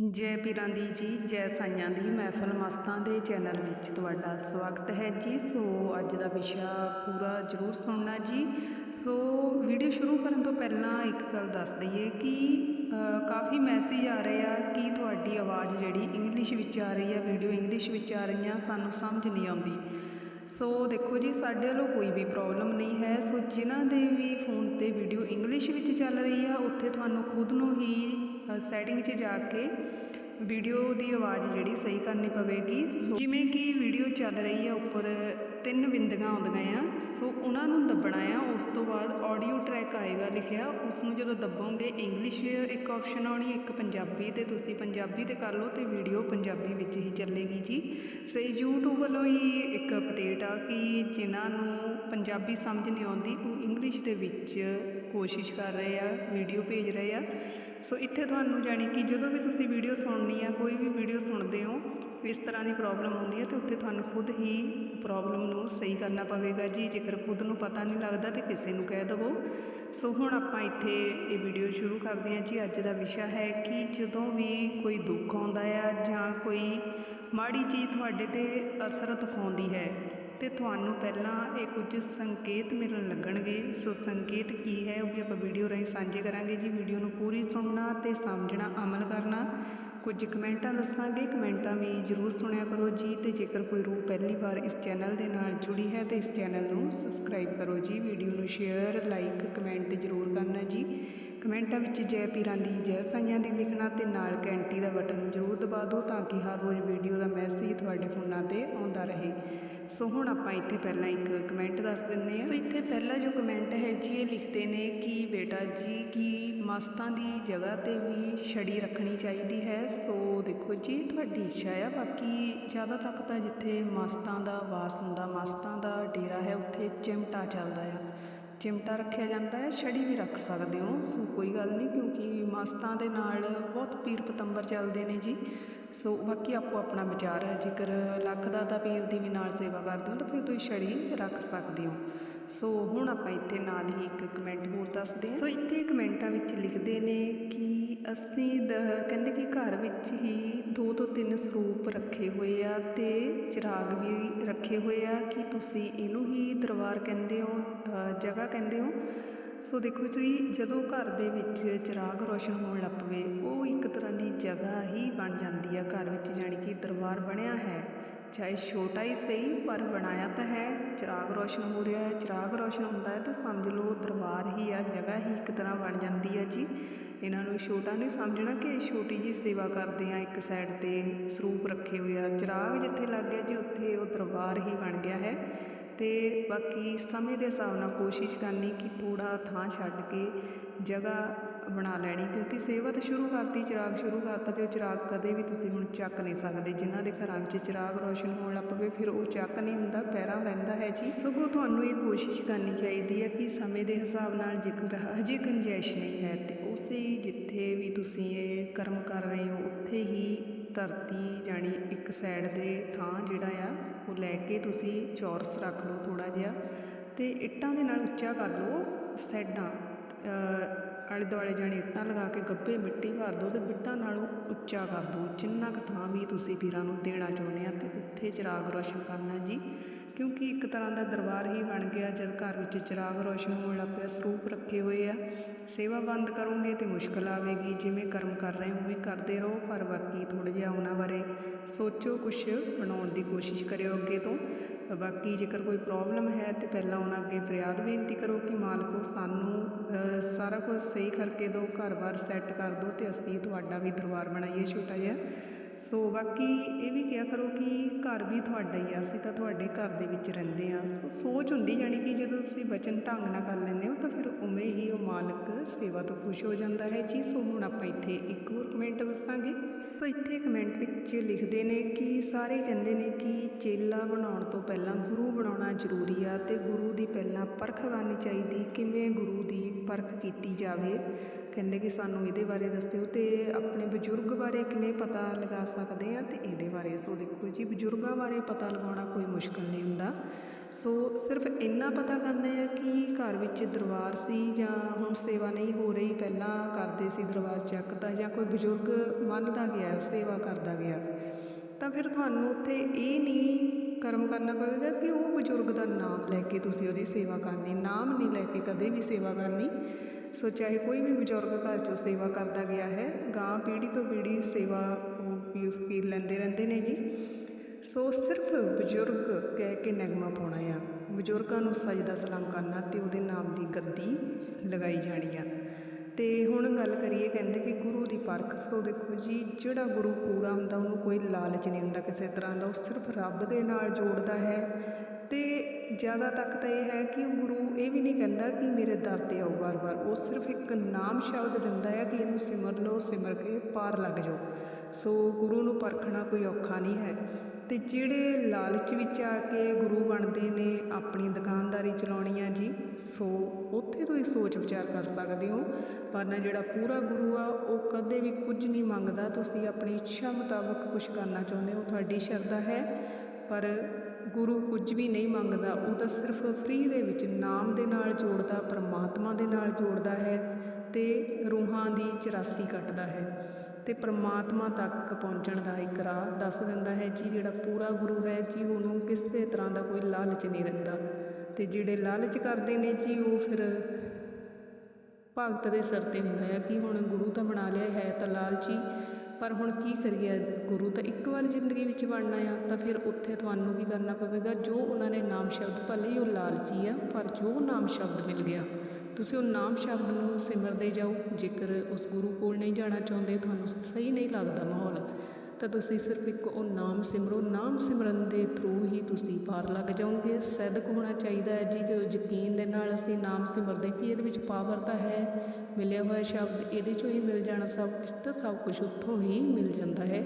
ਜੈ ਪੀਰਾਂ ਦੀ ਜੀ, ਜੈ ਸਾਈਆਂ ਦੀ ਮਹਿਫਲ ਮਸਤਾਂ ਦੇ ਚੈਨਲ ਵਿੱਚ ਤੁਹਾਡਾ ਸਵਾਗਤ ਹੈ ਜੀ। ਸੋ ਅੱਜ ਦਾ ਵਿਸ਼ਾ ਪੂਰਾ ਜ਼ਰੂਰ ਸੁਣਨਾ ਜੀ। ਸੋ ਵੀਡੀਓ ਸ਼ੁਰੂ ਕਰਨ ਤੋਂ ਪਹਿਲਾਂ ਇੱਕ ਗੱਲ ਦੱਸ ਦਈਏ ਕਿ ਕਾਫੀ ਮੈਸੇਜ ਆ ਰਹੇ ਆ ਕਿ ਤੁਹਾਡੀ ਆਵਾਜ਼ ਜਿਹੜੀ ਇੰਗਲਿਸ਼ ਵਿੱਚ ਆ ਰਹੀ ਆ, ਵੀਡੀਓ ਇੰਗਲਿਸ਼ ਵਿੱਚ ਆ ਰਹੀਆਂ, ਸਾਨੂੰ ਸਮਝ ਨਹੀਂ ਆਉਂਦੀ। ਸੋ ਦੇਖੋ ਜੀ, ਸਾਡੇ ਵੱਲੋਂ ਕੋਈ ਵੀ ਪ੍ਰੋਬਲਮ ਨਹੀਂ ਹੈ। ਸੋ ਜਿਨ੍ਹਾਂ ਦੇ ਵੀ ਫੋਨ ਤੇ ਵੀਡੀਓ ਇੰਗਲਿਸ਼ ਵਿੱਚ ਚੱਲ ਰਹੀ ਆ, ਉੱਥੇ ਤੁਹਾਨੂੰ ਖੁਦ ਨੂੰ ਹੀ ਸੈਟਿੰਗ 'ਚ ਜਾ ਕੇ ਵੀਡੀਓ ਦੀ ਆਵਾਜ਼ ਜਿਹੜੀ ਸਹੀ ਕਰਨੀ ਪਵੇਗੀ। ਜਿਵੇਂ ਕਿ ਵੀਡੀਓ ਚੱਲ ਰਹੀ ਆ ਉੱਪਰ, ਤਿੰਨ ਬਿੰਦੀਆਂ ਆਉਂਦੀਆਂ ਆ। ਸੋ ਉਹਨਾਂ ਨੂੰ ਦੱਬਣਾ ਆ। ਉਸ ਤੋਂ ਬਾਅਦ ਆਡੀਓ ਟਰੈਕ ਆਏਗਾ ਲਿਖਿਆ। ਉਸ ਨੂੰ ਜਦੋਂ ਦੱਬੋਗੇ ਇੰਗਲਿਸ਼ ਇੱਕ ਆਪਸ਼ਨ ਆਉਣੀ, ਇੱਕ ਪੰਜਾਬੀ ਤੇ ਤੁਸੀਂ ਪੰਜਾਬੀ ਤੇ ਕਰ ਲਓ ਤੇ ਵੀਡੀਓ ਪੰਜਾਬੀ ਵਿੱਚ ਹੀ ਚੱਲੇਗੀ ਜੀ। ਸੋ ਇਹ YouTube ਵੱਲੋਂ ਹੀ ਇੱਕ ਅਪਡੇਟ ਆ ਕਿ ਜਿਨ੍ਹਾਂ ਨੂੰ ਪੰਜਾਬੀ ਸਮਝ ਨਹੀਂ ਆਉਂਦੀ, ਉਹ ਇੰਗਲਿਸ਼ ਦੇ ਵਿੱਚ ਕੋਸ਼ਿਸ਼ ਕਰ ਰਹੇ ਆ ਵੀਡੀਓ ਭੇਜ ਰਹੇ ਆ। ਸੋ ਇੱਥੇ ਤੁਹਾਨੂੰ ਜਾਣੀ ਕਿ ਜਦੋਂ ਵੀ ਤੁਸੀਂ ਵੀਡੀਓ ਸੁਣਨੀ ਆ, ਕੋਈ ਵੀ ਵੀਡੀਓ ਸੁਣਦੇ ਹੋ, ਇਸ ਤਰ੍ਹਾਂ ਦੀ ਪ੍ਰੋਬਲਮ ਆਉਂਦੀ ਹੈ ਤੇ ਉੱਥੇ ਤੁਹਾਨੂੰ ਖੁਦ ਹੀ ਪ੍ਰੋਬਲਮ ਨੂੰ ਸਹੀ ਕਰਨਾ ਪਵੇਗਾ ਜੀ। ਜੇਕਰ ਖੁਦ ਨੂੰ ਪਤਾ ਨਹੀਂ ਲੱਗਦਾ ਤੇ ਕਿਸੇ ਨੂੰ ਕਹਿ ਦੇਵੋ। ਸੋ ਹੁਣ ਆਪਾਂ ਇੱਥੇ ਇਹ ਵੀਡੀਓ ਸ਼ੁਰੂ ਕਰਦੇ ਹਾਂ ਜੀ। ਅੱਜ ਦਾ ਵਿਸ਼ਾ ਹੈ ਕਿ ਜਦੋਂ ਵੀ ਕੋਈ ਦੁੱਖ ਆਉਂਦਾ ਆ ਜਾਂ ਕੋਈ ਮਾੜੀ ਚੀਜ਼ ਤੁਹਾਡੇ ਤੇ ਅਸਰ ਦਿਖਾਉਂਦੀ ਹੈ ਅਤੇ ਤੁਹਾਨੂੰ ਪਹਿਲਾਂ ਇਹ ਕੁਝ ਸੰਕੇਤ ਮਿਲਣ ਲੱਗਣਗੇ। ਸੋ ਸੰਕੇਤ ਕੀ ਹੈ ਉਹ ਵੀ ਆਪਾਂ ਵੀਡੀਓ ਰਾਹੀਂ ਸਾਂਝੇ ਕਰਾਂਗੇ ਜੀ। ਵੀਡੀਓ ਨੂੰ ਪੂਰੀ ਸੁਣਨਾ ਅਤੇ ਸਮਝਣਾ, ਅਮਲ ਕਰਨਾ। ਕੁਝ ਕਮੈਂਟਾਂ ਦੱਸਾਂਗੇ, ਕਮੈਂਟਾਂ ਵੀ ਜਰੂਰ ਸੁਣਿਆ ਕਰੋ ਜੀ। ਤੇ ਜੇਕਰ ਕੋਈ ਰੂਹ ਪਹਿਲੀ ਵਾਰ ਇਸ ਚੈਨਲ ਦੇ ਨਾਲ ਜੁੜੀ ਹੈ ਤਾਂ ਇਸ ਚੈਨਲ ਨੂੰ ਸਬਸਕ੍ਰਾਈਬ ਕਰੋ ਜੀ। ਵੀਡੀਓ ਨੂੰ ਸ਼ੇਅਰ ਲਾਈਕ ਕਮੈਂਟ ਜਰੂਰ ਕਰਨਾ ਜੀ। ਕਮੈਂਟਾਂ ਵਿੱਚ ਜੈ ਪੀਰਾਂ ਦੀ, ਜੈ ਸਾਈਆਂ ਦੀ ਲਿਖਣਾ ਤੇ ਨਾਲ ਘੰਟੀ ਦਾ ਬਟਨ ਜਰੂਰ ਦਬਾ ਦਿਓ ਤਾਂ ਕਿ ਹਰ ਰੋਜ਼ ਵੀਡੀਓ ਦਾ ਮੈਸੇਜ ਤੁਹਾਡੇ ਫੋਨਾਂ ਤੇ ਆਉਂਦਾ ਰਹੇ। ਸੋ ਹੁਣ ਆਪਾਂ ਇੱਥੇ ਪਹਿਲਾਂ ਇੱਕ ਕਮੈਂਟ ਦੱਸ ਦਿੰਦੇ ਹਾਂ। ਸੋ ਇੱਥੇ ਪਹਿਲਾ ਜੋ ਕਮੈਂਟ ਹੈ ਜੀ, ਇਹ ਲਿਖਦੇ ਨੇ ਕਿ ਬੇਟਾ ਜੀ, ਕਿ ਮਸਤਾਂ ਦੀ ਜਗ੍ਹਾ ਤੇ ਵੀ ਛੜੀ ਰੱਖਣੀ ਚਾਹੀਦੀ ਹੈ। ਸੋ ਦੇਖੋ ਜੀ, ਤੁਹਾਡੀ ਇੱਛਾ ਆ। ਬਾਕੀ ਜ਼ਿਆਦਾ ਤੱਕ ਤਾਂ ਜਿੱਥੇ ਮਸਤਾਂ ਦਾ ਵਾਸ ਹੁੰਦਾ, ਮਸਤਾਂ ਦਾ ਡੇਰਾ ਹੈ, ਉੱਥੇ ਚਿਮਟਾ ਚੱਲਦਾ ਆ। ਚਿਮਟਾ ਰੱਖਿਆ ਜਾਂਦਾ ਹੈ, ਛੜੀ ਵੀ ਰੱਖ ਸਕਦੇ ਹੋ। ਸੋ ਕੋਈ ਗੱਲ ਨਹੀਂ, ਕਿਉਂਕਿ ਮਸਤਾਂ ਦੇ ਨਾਲ ਬਹੁਤ ਪੀਰ ਪਤੰਬਰ ਚੱਲਦੇ ਨੇ ਜੀ। ਸੋ ਬਾਕੀ ਆਪੋ ਆਪਣਾ ਵਿਚਾਰ ਹੈ, ਜੇਕਰ ਲੱਖ ਦਾਤਾ ਪੀਰ ਦੀ ਵੀ ਨਾਲ ਸੇਵਾ ਕਰਦੇ ਹੋ, ਤਾਂ ਫਿਰ ਤੁਸੀਂ ਛੜੀ ਰੱਖ ਸਕਦੇ ਹੋ। ਸੋ ਹੁਣ ਆਪਾਂ ਇੱਥੇ ਨਾਲ ਹੀ ਇੱਕ ਕਮੈਂਟ ਹੋਰ ਦੱਸਦੇ ਹਾਂ। ਸੋ ਇੱਥੇ ਕਮੈਂਟਾਂ ਵਿੱਚ ਲਿਖਦੇ ਨੇ ਕਿ ਅਸੀਂ ਦ- ਕਹਿੰਦੇ ਕਿ ਘਰ ਵਿੱਚ ਹੀ ਦੋ ਤੋਂ ਤਿੰਨ ਸਰੂਪ ਰੱਖੇ ਹੋਏ ਆ ਤੇ ਚਿਰਾਗ ਵੀ ਰੱਖੇ ਹੋਏ ਆ ਕਿ ਤੁਸੀਂ ਇਹਨੂੰ ਹੀ ਦਰਬਾਰ ਕਹਿੰਦੇ ਹੋ ਜਗ੍ਹਾ ਕਹਿੰਦੇ ਹੋ। ਸੋ ਦੇਖੋ ਜੀ, ਜਦੋਂ ਘਰ ਦੇ ਵਿੱਚ ਚਿਰਾਗ ਰੋਸ਼ਨ ਹੋਣ ਲੱਗ ਪਵੇ, ਉਹ ਇੱਕ ਤਰ੍ਹਾਂ ਦੀ ਬਣ ਜਾਂਦੀ ਆ ਘਰ ਵਿੱਚ, ਜਾਣੀ ਕਿ ਦਰਬਾਰ ਬਣਿਆ ਹੈ। ਚਾਹੇ ਛੋਟਾ ਹੀ ਸਹੀ, ਪਰ ਬਣਾਇਆ ਤਾਂ ਹੈ। ਚਿਰਾਗ ਰੋਸ਼ਨ ਹੋ ਰਿਹਾ ਹੈ। ਚਿਰਾਗ ਰੋਸ਼ਨ ਹੁੰਦਾ ਹੈ ਤਾਂ ਸਮਝ ਲਓ ਦਰਬਾਰ ਹੀ ਆ, ਜਗ੍ਹਾ ਹੀ ਇੱਕ ਤਰ੍ਹਾਂ ਬਣ ਜਾਂਦੀ ਆ ਜੀ। ਇਹਨਾਂ ਨੂੰ ਛੋਟਾ ਨਹੀਂ ਸਮਝਣਾ ਕਿ ਛੋਟੀ ਜੀ ਸੇਵਾ ਕਰਦੇ ਆ, ਇੱਕ ਸਾਈਡ ਤੇ ਸਰੂਪ ਰੱਖੇ ਹੋਏ ਆ। ਚਿਰਾਗ ਜਿੱਥੇ ਲੱਗ ਗਿਆ ਜੀ, ਉੱਥੇ ਉਹ ਦਰਬਾਰ ਹੀ ਬਣ ਗਿਆ ਹੈ। ਅਤੇ ਬਾਕੀ ਸਮੇਂ ਦੇ ਹਿਸਾਬ ਨਾਲ ਕੋਸ਼ਿਸ਼ ਕਰਨੀ ਕਿ ਥੋੜ੍ਹਾ ਥਾਂ ਛੱਡ ਕੇ ਜਗ੍ਹਾ ਬਣਾ ਲੈਣੀ, ਕਿਉਂਕਿ ਸੇਵਾ ਤਾਂ ਸ਼ੁਰੂ ਕਰਤੀ, ਚਿਰਾਗ ਸ਼ੁਰੂ ਕਰਤਾ ਅਤੇ ਉਹ ਚਿਰਾਗ ਕਦੇ ਵੀ ਤੁਸੀਂ ਹੁਣ ਚੱਕ ਨਹੀਂ ਸਕਦੇ। ਜਿਨ੍ਹਾਂ ਦੇ ਘਰਾਂ ਵਿੱਚ ਚਿਰਾਗ ਰੋਸ਼ਨ ਹੋਣ ਲੱਗ ਪਵੇ, ਫਿਰ ਉਹ ਚੱਕ ਨਹੀਂ ਹੁੰਦਾ, ਪੈਰਾਂ ਰਹਿੰਦਾ ਹੈ ਜੀ। ਸਗੋਂ ਤੁਹਾਨੂੰ ਇਹ ਕੋਸ਼ਿਸ਼ ਕਰਨੀ ਚਾਹੀਦੀ ਹੈ ਕਿ ਸਮੇਂ ਦੇ ਹਿਸਾਬ ਨਾਲ ਜੇਕਰ ਹਜੇ ਗੁੰਜਾਇਸ਼ ਨਹੀਂ ਹੈ, ਤੇ ਉਸੇ ਜਿੱਥੇ ਵੀ ਤੁਸੀਂ ਇਹ ਕਰਮ ਕਰ ਰਹੇ ਹੋ, ਉੱਥੇ ਹੀ ਧਰਤੀ ਜਾਣੀ ਇੱਕ ਸਾਈਡ ਦੇ ਥਾਂ ਜਿਹੜਾ ਆ, ਉਹ ਲੈ ਕੇ ਤੁਸੀਂ ਚੌਰਸ ਰੱਖ ਲਓ ਥੋੜ੍ਹਾ ਜਿਹਾ ਅਤੇ ਇੱਟਾਂ ਦੇ ਨਾਲ ਉੱਚਾ ਕਰ ਲਓ ਸਾਈਡਾਂ ਆਲੇ ਦੁਆਲੇ ਜਾਣੀ ਇੱਟਾਂ ਲਗਾ ਕੇ ਗੱਬੇ ਮਿੱਟੀ ਭਰ ਦਿਓ ਅਤੇ ਬਿੱਟਾਂ ਨਾਲੋਂ ਉੱਚਾ ਕਰ ਦਿਓ। ਜਿੰਨਾ ਕੁ ਥਾਂ ਵੀ ਤੁਸੀਂ ਪੀਰਾਂ ਨੂੰ ਦੇਣਾ ਚਾਹੁੰਦੇ ਆ ਅਤੇ ਉੱਥੇ ਚਿਰਾਗ ਰੋਸ਼ਨ ਕਰਨਾ ਜੀ। ਕਿਉਂਕਿ ਇੱਕ ਤਰ੍ਹਾਂ ਦਾ ਦਰਬਾਰ ਹੀ ਬਣ ਗਿਆ ਜਦ ਘਰ ਵਿੱਚ ਚਿਰਾਗ ਰੋਸ਼ਨ ਹੋਣ ਲੱਗ ਪਿਆ, ਸਰੂਪ ਰੱਖੇ ਹੋਏ ਆ। ਸੇਵਾ ਬੰਦ ਕਰੋਗੇ ਤੇ ਮੁਸ਼ਕਲ ਆਵੇਗੀ, ਜਿਵੇਂ ਕਰਮ ਕਰ ਰਹੇ ਹੋ ਉਵੇਂ ਕਰਦੇ ਰਹੋ, ਪਰ ਬਾਕੀ ਥੋੜ੍ਹਾ ਜਿਹਾ ਉਹਨਾਂ ਬਾਰੇ ਸੋਚੋ, ਕੁਛ ਬਣਾਉਣ ਦੀ ਕੋਸ਼ਿਸ਼ ਕਰਿਓ ਅੱਗੇ ਤੋਂ। ਬਾਕੀ ਜੇਕਰ ਕੋਈ ਪ੍ਰੋਬਲਮ ਹੈ ਤੇ ਪਹਿਲਾਂ ਉਹਨਾਂ ਅੱਗੇ ਫਰਿਆਦ ਬੇਨਤੀ ਕਰੋ ਕਿ ਮਾਲਕੋ, ਸਾਨੂੰ ਸਾਰਾ ਕੁਝ ਸਹੀ ਕਰਕੇ ਦਿਓ, ਘਰ-ਬਾਰ ਸੈੱਟ ਕਰ ਦਿਓ ਤੇ ਅਸੀਂ ਤੁਹਾਡਾ ਵੀ ਦਰਬਾਰ ਬਣਾਈਏ ਛੋਟਾ ਜਿਹਾ। ਸੋ ਬਾਕੀ ਇਹ ਵੀ ਕਿਹਾ ਕਰੋ ਕਿ ਘਰ ਵੀ ਤੁਹਾਡਾ ਹੀ ਆ, ਅਸੀਂ ਤਾਂ ਤੁਹਾਡੇ ਘਰ ਦੇ ਵਿੱਚ ਰਹਿੰਦੇ ਆ। ਸੋ ਸੋਚ ਹੁੰਦੀ ਜਾਣੀ ਕਿ ਜਦੋਂ ਤੁਸੀਂ ਬਚਨ ਢੰਗ ਨਾਲ ਕਰ ਲੈਂਦੇ ਹੋ ਤਾਂ ਫਿਰ ਉਵੇਂ ਹੀ ਉਹ ਮਾਲਕ ਸੇਵਾ ਤੋਂ ਖੁਸ਼ ਹੋ ਜਾਂਦਾ ਹੈ। ਜੀ, ਸੋ ਹੁਣ ਆਪਾਂ ਇੱਥੇ ਇੱਕ ਹੋਰ ਕਮੈਂਟ ਦੱਸਾਂਗੇ। ਸੋ ਇੱਥੇ ਕਮੈਂਟ ਵਿੱਚ ਲਿਖਦੇ ਨੇ ਕਿ ਸਾਰੇ ਕਹਿੰਦੇ ਨੇ ਕਿ ਚੇਲਾ ਬਣਾਉਣ ਤੋਂ ਪਹਿਲਾਂ ਗੁਰੂ ਬਣਾਉਣਾ ਜ਼ਰੂਰੀ ਆ ਤੇ ਗੁਰੂ ਦੀ ਪਹਿਲਾਂ ਪਰਖ ਕਰਨੀ ਚਾਹੀਦੀ, ਕਿਵੇਂ ਗੁਰੂ ਦੀ ਪਰਖ ਕੀਤੀ ਜਾਵੇ। ਕਹਿੰਦੇ ਕਿ ਸਾਨੂੰ ਇਹਦੇ ਬਾਰੇ ਦੱਸਿਓ ਅਤੇ ਆਪਣੇ ਬਜ਼ੁਰਗ ਬਾਰੇ ਕਿਵੇਂ ਪਤਾ ਲਗਾ ਸਕਦੇ ਹਾਂ ਅਤੇ ਇਹਦੇ ਬਾਰੇ। ਸੋ ਦੇਖੋ ਜੀ, ਬਜ਼ੁਰਗਾਂ ਬਾਰੇ ਪਤਾ ਲਗਾਉਣਾ ਕੋਈ ਮੁਸ਼ਕਲ ਨਹੀਂ ਹੁੰਦਾ। ਸੋ ਸਿਰਫ ਇੰਨਾ ਪਤਾ ਕਰਨਾ ਹੈ ਕਿ ਘਰ ਵਿੱਚ ਦਰਬਾਰ ਸੀ ਜਾਂ ਹੁਣ ਸੇਵਾ ਨਹੀਂ ਹੋ ਰਹੀ, ਪਹਿਲਾਂ ਕਰਦੇ ਸੀ ਦਰਬਾਰ ਚੱਕਦਾ ਜਾਂ ਕੋਈ ਬਜ਼ੁਰਗ ਮੰਨਦਾ ਗਿਆ, ਸੇਵਾ ਕਰਦਾ ਗਿਆ, ਤਾਂ ਫਿਰ ਤੁਹਾਨੂੰ ਉੱਥੇ ਇਹ ਨਹੀਂ ਕਰਮ ਕਰਨਾ ਪਵੇਗਾ ਕਿ ਉਹ ਬਜ਼ੁਰਗ ਦਾ ਨਾਮ ਲੈ ਕੇ ਤੁਸੀਂ ਉਹਦੀ ਸੇਵਾ ਕਰਨੀ। ਨਾਮ ਨਹੀਂ ਲੈ ਕੇ ਕਦੇ ਵੀ ਸੇਵਾ ਕਰਨੀ। ਸੋ ਚਾਹੇ ਕੋਈ ਵੀ ਬਜ਼ੁਰਗ ਘਰ 'ਚੋਂ ਸੇਵਾ ਕਰਦਾ ਗਿਆ ਹੈ ਗਾਂ ਪੀੜ੍ਹੀ ਤੋਂ ਪੀੜ੍ਹੀ ਸੇਵਾ ਉਹ ਪੀਰ ਫਕੀਰ ਲੈਂਦੇ ਰਹਿੰਦੇ ਨੇ ਜੀ। ਸੋ ਸਿਰਫ ਬਜ਼ੁਰਗ ਕਹਿ ਕੇ ਨਗਮਾ ਪਾਉਣਾ ਆ। ਬਜ਼ੁਰਗਾਂ ਨੂੰ ਸਜਦਾ ਸਲਾਮ ਕਰਨਾ ਤੇ ਉਹਦੇ ਨਾਮ ਦੀ ਗੱਦੀ ਲਗਾਈ ਜਾਣੀ ਆ। ਤੇ ਹੁਣ ਗੱਲ ਕਰੀਏ ਕਹਿੰਦੇ ਕਿ ਗੁਰੂ ਦੀ ਪਰਖ, ਸੋ ਦੇਖੋ ਜੀ, ਜਿਹੜਾ ਗੁਰੂ ਪੂਰਾ ਹੁੰਦਾ, ਉਹਨੂੰ ਕੋਈ ਲਾਲਚ ਨਹੀਂ ਹੁੰਦਾ ਕਿਸੇ ਤਰ੍ਹਾਂ ਦਾ। ਉਹ ਸਿਰਫ ਰੱਬ ਦੇ ਨਾਲ ਜੋੜਦਾ ਹੈ ਤੇ ਜ਼ਿਆਦਾ ਤੱਕ ਤਾਂ ਇਹ ਹੈ ਕਿ ਗੁਰੂ ਇਹ ਵੀ ਨਹੀਂ ਕਹਿੰਦਾ ਕਿ ਮੇਰੇ ਦਰ ਤੇ ਆਓ ਵਾਰ-ਵਾਰ ਉਹ ਸਿਰਫ ਇੱਕ ਨਾਮ ਸ਼ਬਦ ਦਿੰਦਾ ਹੈ ਕਿ ਇਹਨੂੰ ਸਿਮਰ ਲਓ, ਸਿਮਰ ਕੇ ਪਾਰ ਲੱਗ ਜਾਓ। ਸੋ ਗੁਰੂ ਨੂੰ ਪਰਖਣਾ ਕੋਈ ਔਖਾ ਨਹੀਂ ਹੈ। ਤੇ ਜਿਹੜੇ ਲਾਲਚ ਵਿੱਚ ਆ ਕੇ ਗੁਰੂ ਬਣਦੇ ਨੇ, ਆਪਣੀ ਦੁਕਾਨਦਾਰੀ ਚਲਾਉਣੀ ਆ ਜੀ, ਸੋ ਉੱਥੇ ਤੁਸੀਂ ਸੋਚ ਵਿਚਾਰ ਕਰ ਸਕਦੇ ਹੋ। ਵਰਨਾ ਜਿਹੜਾ ਪੂਰਾ ਗੁਰੂ ਆ, ਉਹ ਕਦੇ ਵੀ ਕੁਝ ਨਹੀਂ ਮੰਗਦਾ। ਤੁਸੀਂ ਆਪਣੀ ਇੱਛਾ ਮੁਤਾਬਕ ਕੁਝ ਕਰਨਾ ਚਾਹੁੰਦੇ ਹੋ, ਤੁਹਾਡੀ ਸ਼ਰਧਾ ਹੈ। ਪਰ ਗੁਰੂ ਕੁਝ ਵੀ ਨਹੀਂ ਮੰਗਦਾ, ਉਹ ਤਾਂ ਸਿਰਫ ਫ੍ਰੀ ਦੇ ਵਿੱਚ ਨਾਮ ਦੇ ਨਾਲ ਜੋੜਦਾ, ਪਰਮਾਤਮਾ ਦੇ ਨਾਲ ਜੋੜਦਾ ਹੈ ਤੇ ਰੂਹਾਂ ਦੀ 84 ਕੱਟਦਾ ਹੈ ਤੇ ਪਰਮਾਤਮਾ ਤੱਕ ਪਹੁੰਚਣ ਦਾ ਇੱਕ ਰਾਹ ਦੱਸ ਦਿੰਦਾ ਹੈ, ਜੀ ਜਿਹੜਾ ਪੂਰਾ ਗੁਰੂ ਹੈ, ਜੀ ਉਹਨੂੰ ਕਿਸੇ ਤਰ੍ਹਾਂ ਦਾ ਕੋਈ ਲਾਲਚ ਨਹੀਂ ਰਹਿੰਦਾ ਤੇ ਜਿਹੜੇ ਲਾਲਚ ਕਰਦੇ ਨੇ ਜੀ, ਉਹ ਫਿਰ ਭਗਤ ਦੇ ਸਿਰ ਤੇ ਹੁੰਦਾ ਹੈ ਕਿ ਹੁਣ ਗੁਰੂ ਤਾਂ ਬਣਾ ਲਿਆ ਹੈ ਤਾਂ ਲਾਲਚੀ ਪਰ ਹੁਣ ਕੀ ਕਰੀਏ? ਗੁਰੂ ਤਾਂ ਇੱਕ ਵਾਰ ਜ਼ਿੰਦਗੀ ਵਿੱਚ ਬਣਨਾ ਆ, ਤਾਂ ਫਿਰ ਉੱਥੇ ਤੁਹਾਨੂੰ ਕੀ ਕਰਨਾ ਪਵੇਗਾ। ਜੋ ਉਹਨਾਂ ਨੇ ਨਾਮ ਸ਼ਬਦ, ਭਲੇ ਹੀ ਉਹ ਲਾਲਚੀ ਆ, ਪਰ ਜੋ ਨਾਮ ਸ਼ਬਦ ਮਿਲ ਗਿਆ, ਤੁਸੀਂ ਉਹ ਨਾਮ ਸ਼ਬਦ ਨੂੰ ਸਿਮਰਦੇ ਜਾਓ। ਜੇਕਰ ਉਸ ਗੁਰੂ ਕੋਲ ਨਹੀਂ ਜਾਣਾ ਚਾਹੁੰਦੇ, ਤੁਹਾਨੂੰ ਸਹੀ ਨਹੀਂ ਲੱਗਦਾ ਮਾਹੌਲ। ਤਾਂ ਤੁਸੀਂ ਸਿਰਫ ਇੱਕ ਉਹ ਨਾਮ ਸਿਮਰੋ, ਨਾਮ ਸਿਮਰਨ ਦੇ ਥਰੂ ਹੀ ਤੁਸੀਂ ਪਾਰ ਲੱਗ ਜਾਓਗੇ। ਸਦਕ ਹੋਣਾ ਚਾਹੀਦਾ ਹੈ ਜੀ ਜਦੋਂ ਯਕੀਨ ਦੇ ਨਾਲ ਅਸੀਂ ਨਾਮ ਸਿਮਰਦੇ ਕਿ ਇਹਦੇ ਵਿੱਚ ਪਾਵਰ ਤਾਂ ਹੈ, ਮਿਲਿਆ ਹੋਇਆ ਸ਼ਬਦ ਇਹਦੇ ਚੋਂ ਹੀ ਮਿਲ ਜਾਣਾ, ਸਭ ਕੁਝ ਤਾਂ ਸਭ ਕੁਝ ਉੱਥੋਂ ਹੀ ਮਿਲ ਜਾਂਦਾ ਹੈ।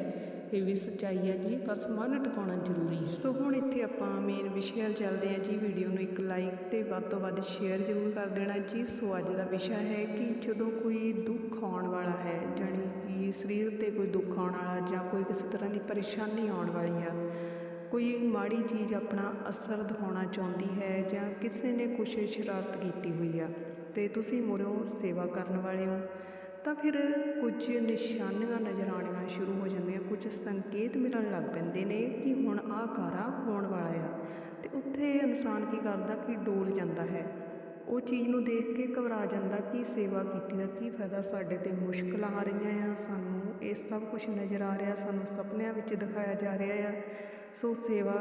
ਇਹ ਵੀ ਸੱਚਾਈ ਹੈ ਜੀ, ਬਸ ਮਨ ਟਿਕਾਉਣਾ ਜ਼ਰੂਰੀ ਹੈ। ਸੋ ਹੁਣ ਇੱਥੇ ਆਪਾਂ ਮੇਨ ਵਿਸ਼ੇ ਵੱਲ ਚੱਲਦੇ ਹਾਂ ਜੀ ਵੀਡੀਓ ਨੂੰ ਇੱਕ ਲਾਈਕ ਤੇ ਵੱਧ ਤੋਂ ਵੱਧ ਸ਼ੇਅਰ ਜ਼ਰੂਰ ਕਰ ਦੇਣਾ ਜੀ। ਸੋ ਅੱਜ ਦਾ ਵਿਸ਼ਾ ਹੈ ਕਿ ਜਦੋਂ ਕੋਈ ਦੁੱਖ ਆਉਣ ਵਾਲਾ ਹੈ, ਜਾਣੀ ਕਿ ਸਰੀਰ ਤੇ ਕੋਈ ਦੁੱਖ ਆਉਣ ਵਾਲਾ ਜਾਂ ਕੋਈ ਕਿਸੇ ਤਰ੍ਹਾਂ ਦੀ ਪਰੇਸ਼ਾਨੀ ਆਉਣ ਵਾਲੀ ਆ, ਕੋਈ ਮਾੜੀ ਚੀਜ਼ ਆਪਣਾ ਅਸਰ ਦਿਖਾਉਣਾ ਚਾਹੁੰਦੀ ਹੈ ਜਾਂ ਕਿਸੇ ਨੇ ਕੁਛ ਸ਼ਰਾਰਤ ਕੀਤੀ ਹੋਈ ਆ ਤੇ ਤੁਸੀਂ ਮੁਰਿਓ ਸੇਵਾ ਕਰਨ ਵਾਲੇ ਹੋ, ਤਾਂ ਫਿਰ ਕੁਝ ਨਿਸ਼ਾਨੀਆਂ ਨਜ਼ਰ ਆਉਣੀਆਂ ਸ਼ੁਰੂ ਹੋ ਜਾਂਦੀਆਂ। ਕੁਝ ਸੰਕੇਤ ਮਿਲਣ ਲੱਗ ਪੈਂਦੇ ਨੇ ਕਿ ਹੁਣ ਆਹ ਕਾਰਾ ਹੋਣ ਵਾਲਾ ਆ ਤੇ ਉੱਥੇ ਇਨਸਾਨ ਕੀ ਕਰਦਾ ਕਿ ਡੋਲ ਜਾਂਦਾ ਹੈ। ਉਹ ਚੀਜ਼ ਨੂੰ ਦੇਖ ਕੇ ਘਬਰਾ ਜਾਂਦਾ ਕਿ ਸੇਵਾ ਕੀਤੀ ਦਾ ਕੀ ਫਾਇਦਾ, ਸਾਡੇ ਤੇ ਮੁਸ਼ਕਲਾਂ ਆ ਰਹੀਆਂ ਆ, ਸਾਨੂੰ ਇਹ ਸਭ ਕੁਝ ਨਜ਼ਰ ਆ ਰਿਹਾ, ਸਾਨੂੰ ਸੁਪਨਿਆਂ ਵਿੱਚ ਦਿਖਾਇਆ ਜਾ ਰਿਹਾ ਆ। ਸੋ ਸੇਵਾ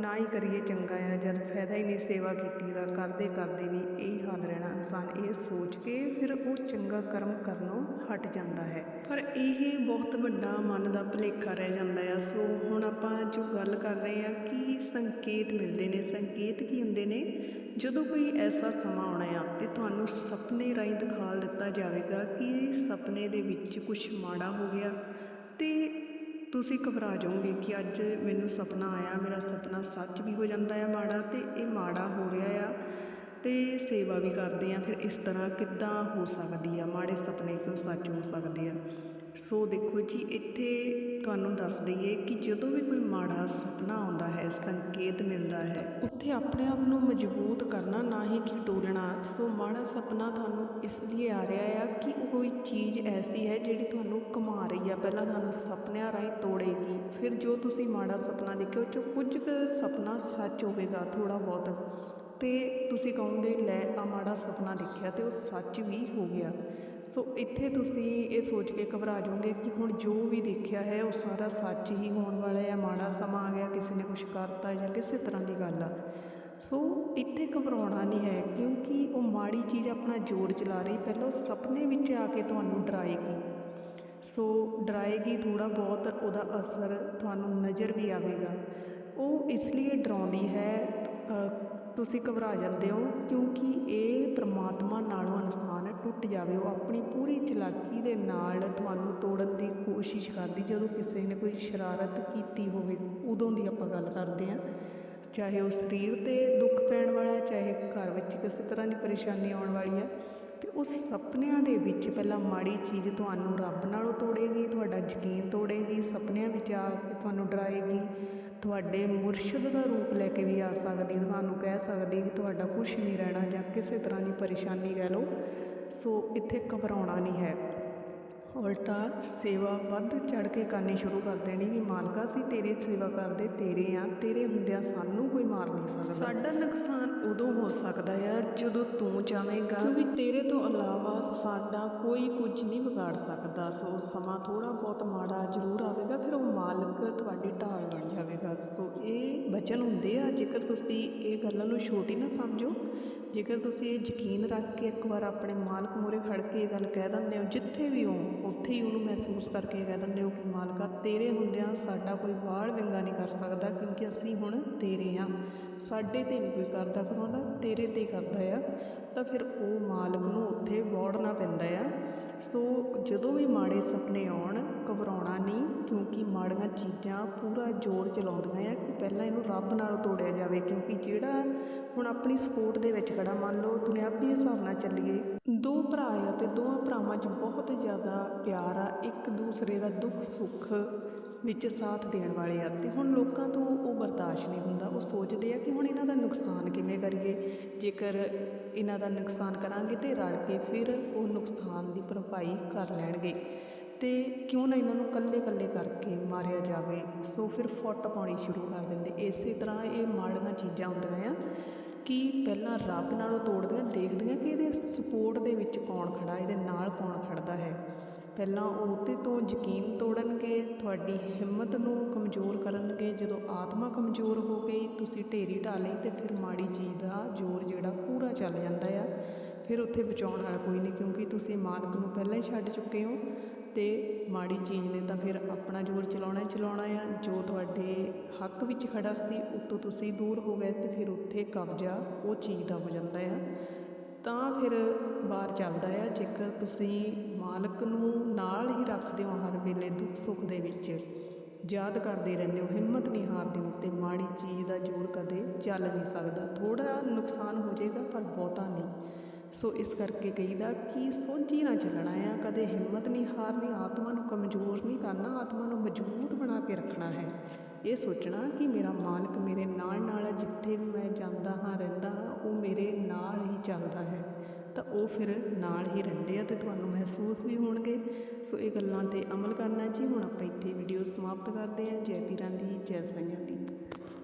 ਨਾ ਹੀ ਕਰੀਏ ਚੰਗਾ ਆ, ਜਦ ਫਾਇਦਾ ਹੀ ਨਹੀਂ ਸੇਵਾ ਕੀਤੀ ਦਾ, ਕਰਦੇ ਕਰਦੇ ਵੀ ਇਹੀ ਹਾਲ ਰਹਿਣਾ ਇਨਸਾਨ ਇਹ ਸੋਚ ਕੇ ਫਿਰ ਉਹ ਚੰਗਾ ਕਰਮ ਕਰਨੋਂ ਹਟ ਜਾਂਦਾ ਹੈ। ਪਰ ਇਹ ਬਹੁਤ ਵੱਡਾ ਮਨ ਦਾ ਭੁਲੇਖਾ ਰਹਿ ਜਾਂਦਾ ਆ। ਸੋ ਹੁਣ ਆਪਾਂ ਜੋ ਗੱਲ ਕਰ ਰਹੇ ਆ, ਕਿ ਸੰਕੇਤ ਮਿਲਦੇ ਨੇ? ਸੰਕੇਤ ਕੀ ਹੁੰਦੇ ਨੇ? ਜਦੋਂ ਕੋਈ ਐਸਾ ਸਮਾਂ ਆਉਣਾ ਆ ਤੇ ਤੁਹਾਨੂੰ ਸੁਪਨੇ ਰਾਹੀਂ ਦਿਖਾ ਦਿੱਤਾ ਜਾਵੇਗਾ ਕਿ ਸੁਪਨੇ ਦੇ ਵਿੱਚ ਕੁਝ ਮਾੜਾ ਹੋ ਗਿਆ ਤੇ ਤੁਸੀਂ ਘਬਰਾ ਜਾਓਗੇ ਕਿ ਅੱਜ ਮੈਨੂੰ ਸੁਪਨਾ ਆਇਆ, ਮੇਰਾ ਸੁਪਨਾ ਸੱਚ ਵੀ ਹੋ ਜਾਂਦਾ ਹੈ ਮਾੜਾ ਤੇ ਇਹ ਮਾੜਾ ਹੋ ਰਿਹਾ ਆ ਤੇ ਸੇਵਾ ਵੀ ਕਰਦੇ ਆ, ਫਿਰ ਇਸ ਤਰ੍ਹਾਂ ਕਿੱਦਾਂ ਹੋ ਸਕਦੀ ਆ? ਮਾੜੇ ਸੁਪਨੇ ਕਿਉਂ ਸੱਚ ਹੋ ਸਕਦੇ ਆ? ਸੋ ਦੇਖੋ ਜੀ, ਇੱਥੇ ਤੁਹਾਨੂੰ ਦੱਸ ਦਈਏ ਕਿ ਜਦੋਂ ਵੀ ਕੋਈ ਮਾੜਾ ਸੁਪਨਾ ਆਉਂਦਾ ਹੈ, ਸੰਕੇਤ ਮਿਲਦਾ ਹੈ, ਉੱਥੇ ਆਪਣੇ ਆਪ ਨੂੰ ਮਜ਼ਬੂਤ ਕਰਨਾ ਨਾ ਹੀ ਕਿ ਟੋਲਣਾ ਸੋ ਮਾੜਾ ਸੁਪਨਾ ਤੁਹਾਨੂੰ ਇਸ ਲਈ ਆ ਰਿਹਾ ਆ ਕਿ ਉਹ ਕੋਈ ਚੀਜ਼ ਐਸੀ ਹੈ ਜਿਹੜੀ ਤੁਹਾਨੂੰ ਕਮਾ ਰਹੀ ਆ, ਪਹਿਲਾਂ ਤੁਹਾਨੂੰ ਸੁਪਨਿਆਂ ਰਾਹੀਂ ਤੋੜੇਗੀ। ਫਿਰ ਜੋ ਤੁਸੀਂ ਮਾੜਾ ਸੁਪਨਾ ਦੇਖਿਆ, ਉਹ 'ਚੋਂ ਕੁਝ ਕੁ ਸੁਪਨਾ ਸੱਚ ਹੋਵੇਗਾ ਥੋੜਾ ਬਹੁਤ। ਤੇ ਤੁਸੀਂ ਕਹੋਗੇ, ਲੈ ਆ ਮਾੜਾ ਸੁਪਨਾ ਦੇਖਿਆ ਤੇ ਉਹ ਸੱਚ ਵੀ ਹੋ ਗਿਆ। ਸੋ ਇੱਥੇ ਤੁਸੀਂ ਇਹ ਸੋਚ ਕੇ ਘਬਰਾ ਜਾਓਗੇ ਕਿ ਹੁਣ ਜੋ ਵੀ ਦੇਖਿਆ ਹੈ, ਉਹ ਸਾਰਾ ਸੱਚ ਹੀ ਹੋਣ ਵਾਲਾ ਹੈ, ਮਾੜਾ ਸਮਾਂ ਆ ਗਿਆ, ਕਿਸੇ ਨੇ ਕੁਝ ਕਰਤਾ ਜਾਂ ਕਿਸੇ ਤਰ੍ਹਾਂ ਦੀ ਗੱਲ ਆ। ਸੋ ਇੱਥੇ ਘਬਰਾਉਣਾ ਨਹੀਂ ਹੈ, ਕਿਉਂਕਿ ਉਹ ਮਾੜੀ ਚੀਜ਼ ਆਪਣਾ ਜੋਰ ਚਲਾ ਰਹੀ, ਪਹਿਲਾਂ ਉਹ ਸੁਪਨੇ ਵਿੱਚ ਆ ਕੇ ਤੁਹਾਨੂੰ ਡਰਾਏਗੀ। ਸੋ ਡਰਾਏਗੀ ਥੋੜਾ ਬਹੁਤ, ਉਹਦਾ ਅਸਰ ਤੁਹਾਨੂੰ ਨਜ਼ਰ ਵੀ ਆਵੇਗਾ। ਉਹ ਇਸ ਲਈ ਡਰਾਉਂਦੀ ਹੈ ਤੁਸੀਂ ਘਬਰਾ ਜਾਂਦੇ ਹੋ, ਕਿਉਂਕਿ ਇਹ ਪਰਮਾਤਮਾ ਨਾਲੋਂ ਇਨਸਾਨ ਹੈ, ਟੁੱਟ ਜਾਵੇ, ਉਹ ਆਪਣੀ ਪੂਰੀ ਚਲਾਕੀ ਦੇ ਨਾਲ ਤੁਹਾਨੂੰ ਤੋੜਨ ਦੀ ਕੋਸ਼ਿਸ਼ ਕਰਦੀ, ਜਦੋਂ ਕਿਸੇ ਨੇ ਕੋਈ ਸ਼ਰਾਰਤ ਕੀਤੀ ਹੋਵੇ, ਉਦੋਂ ਦੀ ਆਪਾਂ ਗੱਲ ਕਰਦੇ ਹਾਂ। ਚਾਹੇ ਉਹ ਸਰੀਰ ਤੇ ਦੁੱਖ ਪੈਣ ਵਾਲਾ ਚਾਹੇ ਘਰ ਵਿੱਚ ਕਿਸੇ ਤਰ੍ਹਾਂ ਦੀ ਪਰੇਸ਼ਾਨੀ ਆਉਣ ਵਾਲੀ ਹੈ, ਤੇ ਉਸ ਸੁਪਨਿਆਂ ਦੇ ਵਿੱਚ ਪਹਿਲਾਂ ਮਾੜੀ ਚੀਜ਼ ਤੁਹਾਨੂੰ ਰੱਬ ਨਾਲੋਂ ਤੋੜੇਗੀ, ਤੁਹਾਡਾ ਯਕੀਨ ਤੋੜੇਗੀ, ਸੁਪਨਿਆਂ ਵਿੱਚ ਆ ਕੇ ਤੁਹਾਨੂੰ ਡਰਾਏਗੀ ਤੁਹਾਡੇ ਮੁਰਸ਼ਦ ਦਾ ਰੂਪ ਲੈ ਕੇ ਵੀ ਆ ਸਕਦੀ, ਤੁਹਾਨੂੰ ਕਹਿ ਸਕਦੀ ਕਿ ਤੁਹਾਡਾ ਕੁਝ ਨਹੀਂ ਰਹਿਣਾ ਜਾਂ ਕਿਸੇ ਤਰ੍ਹਾਂ ਦੀ ਪਰੇਸ਼ਾਨੀ ਕਹਿ ਲਓ, ਸੋ ਇੱਥੇ ਘਬਰਾਉਣਾ ਨਹੀਂ ਹੈ। ਉਲਟਾ ਸੇਵਾ ਵੱਧ ਚੜ ਕੇ ਕਰਨੀ ਸ਼ੁਰੂ ਕਰ ਦੇਣੀ ਵੀ ਮਾਲਕਾ ਅਸੀਂ ਤੇਰੀ ਸੇਵਾ ਕਰਦੇ ਤੇਰੇ ਆ ਤੇਰੇ ਹੁੰਦਿਆਂ ਸਾਨੂੰ ਕੋਈ ਮਾਰ ਨਹੀਂ ਸਕਦਾ। ਸਾਡਾ ਨੁਕਸਾਨ ਉਦੋਂ ਹੋ ਸਕਦਾ ਆ ਜਦੋਂ ਤੂੰ ਚਾਹੇਂਗਾ ਕਿਉਂਕਿ ਤੇਰੇ ਤੋਂ ਇਲਾਵਾ ਸਾਡਾ ਕੋਈ ਕੁਝ ਨਹੀਂ ਵਿਗਾੜ ਸਕਦਾ। ਸੋ ਸਮਾਂ ਥੋੜਾ ਬਹੁਤ ਮਾੜਾ ਜ਼ਰੂਰ ਆਵੇਗਾ ਫਿਰ ਉਹ ਮਾਲਕ ਤੁਹਾਡੀ ਢਾਲ ਬਣ ਜਾਵੇਗਾ। ਸੋ ਇਹ ਬਚਨ ਹੁੰਦੇ ਆ ਜੇਕਰ ਤੁਸੀਂ ਇਹ ਗੱਲਾਂ ਨੂੰ ਛੋਟੀ ਨਾ ਸਮਝੋ ਜੇਕਰ ਤੁਸੀਂ ਇਹ ਯਕੀਨ ਰੱਖ ਕੇ ਇੱਕ ਵਾਰ ਆਪਣੇ ਮਾਲਕ ਮੂਹਰੇ ਖੜ ਕੇ ਇਹ ਗੱਲ ਕਹਿ ਦਿੰਦੇ ਹੋ ਜਿੱਥੇ ਵੀ ਹੋ ਉੱਥੇ ਹੀ ਉਹਨੂੰ ਮਹਿਸੂਸ ਕਰਕੇ ਕਹਿ ਦਿੰਦੇ ਹੋ ਕਿ ਮਾਲਕਾ, ਤੇਰੇ ਹੁੰਦਿਆਂ ਸਾਡਾ ਕੋਈ ਵਾਲ ਵਿੰਗਾ ਨਹੀਂ ਕਰ ਸਕਦਾ ਕਿਉਂਕਿ ਅਸੀਂ ਹੁਣ ਤੇਰੇ ਹਾਂ ਸਾਡੇ ਤੇ ਨਹੀਂ ਕੋਈ ਕਰਦਾ ਕਰਾਉਂਦਾ ਤੇਰੇ ਤੇ ਕਰਦਾ ਆ। ਤਾਂ ਫਿਰ ਉਹ ਮਾਲਕ ਨੂੰ ਉੱਥੇ ਵੜਨਾ ਪੈਂਦਾ ਆ। ਸੋ ਜਦੋਂ ਵੀ ਮਾੜੇ ਸੁਪਨੇ ਆਉਣ, ਘਬਰਾਉਣਾ ਨਹੀਂ, ਕਿਉਂਕਿ ਮਾੜੀਆਂ ਚੀਜ਼ਾਂ ਪੂਰਾ ਜੋਰ ਚਲਾਉਂਦੀਆਂ ਆ ਕਿ ਪਹਿਲਾਂ ਇਹਨੂੰ ਰੱਬ ਨਾਲ ਤੋੜਿਆ ਜਾਵੇ। ਕਿਉਂਕਿ ਜਿਹੜਾ ਹੁਣ ਆਪਣੀ ਸਪੋਰਟ ਦੇ ਵਿੱਚ ਖੜਾ, ਮੰਨ ਲਓ ਦੁਨਿਆਵੀ ਹਿਸਾਬ ਨਾਲ ਚੱਲੀਏ ਦੋ ਭਰਾ ਆ ਅਤੇ ਦੋਵਾਂ ਭਰਾਵਾਂ 'ਚ ਬਹੁਤ ਜ਼ਿਆਦਾ ਪਿਆਰ ਆ, ਇੱਕ ਦੂਸਰੇ ਦਾ ਦੁੱਖ ਸੁੱਖ ਵਿੱਚ ਸਾਥ ਦੇਣ ਵਾਲੇ ਆ। ਅਤੇ ਹੁਣ ਲੋਕਾਂ ਤੋਂ ਉਹ ਬਰਦਾਸ਼ਤ ਨਹੀਂ ਹੁੰਦਾ, ਉਹ ਸੋਚਦੇ ਆ ਕਿ ਹੁਣ ਇਹਨਾਂ ਦਾ ਨੁਕਸਾਨ ਕਿਵੇਂ ਕਰੀਏ? ਜੇਕਰ ਇਹਨਾਂ ਦਾ ਨੁਕਸਾਨ ਕਰਾਂਗੇ ਤੇ ਰਲ ਕੇ ਫਿਰ ਉਹ ਨੁਕਸਾਨ ਦੀ ਭਰਪਾਈ ਕਰ ਲੈਣਗੇ। ਤੇ ਕਿਉਂ ਨਾ ਇਹਨਾਂ ਨੂੰ ਕੱਲੇ ਕੱਲੇ ਕਰਕੇ ਮਾਰਿਆ ਜਾਵੇ? ਸੋ ਫਿਰ ਫੁੱਟ ਪਾਉਣੀ ਸ਼ੁਰੂ ਕਰ ਦਿੰਦੇ। ਇਸੇ ਤਰ੍ਹਾਂ ਇਹ ਮਾੜੀਆਂ ਚੀਜ਼ਾਂ ਹੁੰਦੀਆਂ ਆ ਕਿ ਪਹਿਲਾਂ ਰੱਬ ਨਾਲੋਂ ਤੋੜਦੀਆਂ, ਦੇਖਦੇ ਕਿ ਇਹਦੇ ਸਪੋਰਟ ਦੇ ਵਿੱਚ ਕੌਣ ਖੜਾ, ਇਹਦੇ ਨਾਲ ਕੌਣ ਖੜਦਾ ਹੈ? ਪਹਿਲਾਂ ਉਹਦੇ ਤੋਂ ਯਕੀਨ ਤੋੜਨਗੇ, ਤੁਹਾਡੀ ਹਿੰਮਤ ਨੂੰ ਕਮਜ਼ੋਰ ਕਰਨਗੇ। ਜਦੋਂ ਆਤਮਾ ਕਮਜ਼ੋਰ ਹੋ ਗਈ, ਤੁਸੀਂ ਢੇਰੀ ਢਾਲੇ ਤੇ ਫਿਰ ਮਾੜੀ ਚੀਜ਼ ਦਾ ਜ਼ੋਰ ਜਿਹੜਾ ਪੂਰਾ ਚੱਲ ਜਾਂਦਾ ਆ। ਫਿਰ ਉੱਥੇ ਬਚਾਉਣ ਵਾਲਾ ਕੋਈ ਨਹੀਂ, ਕਿਉਂਕਿ ਤੁਸੀਂ ਮਾਲਕ ਨੂੰ ਪਹਿਲਾਂ ਹੀ ਛੱਡ ਚੁੱਕੇ ਹੋ ਤੇ ਮਾੜੀ ਚੀਜ਼ ਨੇ ਤਾਂ ਫਿਰ ਆਪਣਾ ਜ਼ੋਰ ਚਲਾਉਣਾ ਹੀ ਚਲਾਉਣਾ ਆ। ਜੋ ਤੁਹਾਡੇ ਹੱਕ ਵਿੱਚ ਖੜਾ ਸੀ, ਉਤੋਂ ਤੁਸੀਂ ਦੂਰ ਹੋ ਗਏ ਤੇ ਫਿਰ ਉੱਥੇ ਕਬਜ਼ਾ ਉਹ ਚੀਜ਼ ਦਾ ਹੋ ਜਾਂਦਾ ਆ। ਤਾਂ ਫਿਰ ਬਾਹਰ ਚੱਲਦਾ ਆ, ਜੇਕਰ ਤੁਸੀਂ ਮਾਲਕ ਨੂੰ ਨਾਲ ਹੀ ਰੱਖਦੇ ਹੋ ਹਰ ਵੇਲੇ ਦੁੱਖ ਸੁੱਖ ਦੇ ਵਿੱਚ, ਯਾਦ ਕਰਦੇ ਰਹਿੰਦੇ ਹੋ, ਹਿੰਮਤ ਨਹੀਂ ਹਾਰਦੇ ਹੋ, ਤੇ ਮਾੜੀ ਚੀਜ਼ ਦਾ ਜ਼ੋਰ ਕਦੇ ਚੱਲ ਨਹੀਂ ਸਕਦਾ। ਥੋੜਾ ਨੁਕਸਾਨ ਹੋ ਜਾਏਗਾ, ਪਰ ਬਹੁਤਾ ਨਹੀਂ। ਸੋ ਇਸ ਕਰਕੇ ਕਹੀਦਾ ਕਿ ਸੋਝੀ ਨਾ ਚੱਲਣਾ ਆ, ਕਦੇ ਹਿੰਮਤ ਨਹੀਂ ਹਾਰਨੀ, ਆਤਮਾ ਨੂੰ ਕਮਜ਼ੋਰ ਨਹੀਂ ਕਰਨਾ, ਆਤਮਾ ਨੂੰ ਮਜ਼ਬੂਤ ਬਣਾ ਕੇ ਰੱਖਣਾ ਹੈ। ਇਹ ਸੋਚਣਾ ਕਿ ਮੇਰਾ ਮਾਲਕ ਮੇਰੇ ਨਾਲ ਨਾਲ ਜਿੱਥੇ ਵੀ ਮੈਂ ਜਾਂਦਾ ਹਾਂ, ਰਹਿੰਦਾ ਹਾਂ ਉਹ ਮੇਰੇ ਨਾਲ ਹੀ ਚੱਲਦਾ ਹੈ, ਤਾਂ ਉਹ ਫਿਰ ਨਾਲ ਹੀ ਰਹਿੰਦੇ ਆ ਅਤੇ ਤੁਹਾਨੂੰ ਮਹਿਸੂਸ ਵੀ ਹੋਣਗੇ। ਸੋ ਇਹ ਗੱਲਾਂ ਤੇ ਅਮਲ ਕਰਨਾ ਜੀ। ਹੁਣ ਆਪਾਂ ਇੱਥੇ ਵੀਡੀਓ ਸਮਾਪਤ ਕਰਦੇ ਹਾਂ। ਜੈ ਪੀਰਾਂ ਦੀ, ਜੈ ਸਾਈਆਂ ਦੀ।